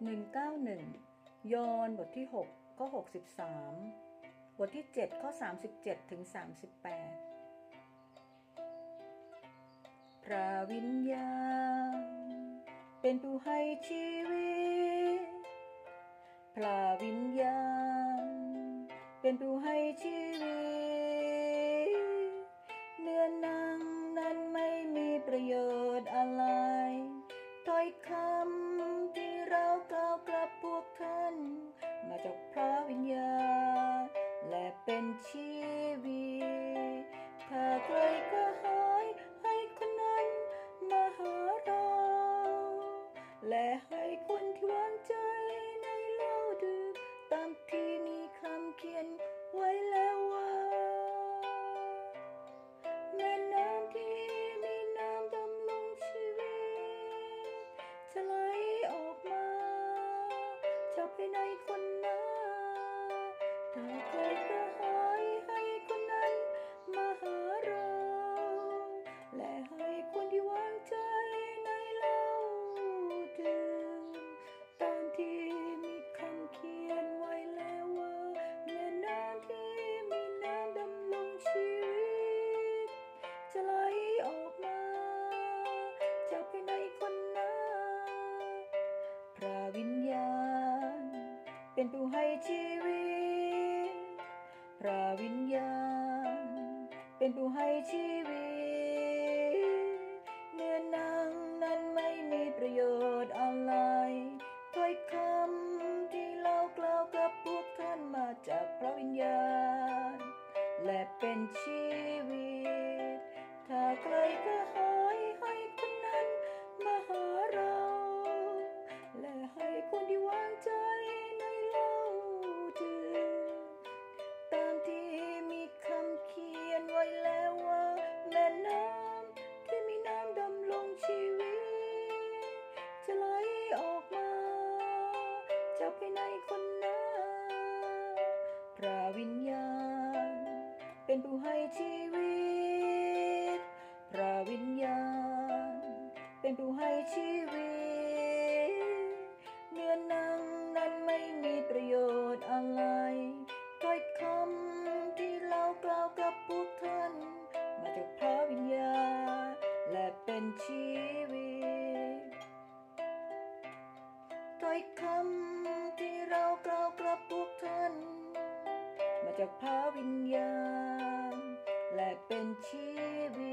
191 ยอห์นบทที่6ข้อ63 บทที่ 7 ข้อ 37 ถึง 38 พระวิญญาณ เป็นผู้ให้ชีวิต พระวิญญาณ เป็นผู้ให้ชีวิต แระวิญญาณ เป็นผู้ให้ชีวิต พระวิญญาณ เป็นผู้ให้ชีวิต เนื้อหนังนั้นไม่มีประโยชน์อะไรถ้อยคำที่เรากล่าวกับพวกท่านมาจากพระวิญญาณ และเป็นชี จากภายในคนนั้นพระวิญญาณ เป็นผู้ให้ชีวิต พระวิญญาณ เป็นผู้ให้ชีวิต คำที่เรากล่าวกลับพวกท่าน มาจากพระวิญญาณ และเป็นชีวิต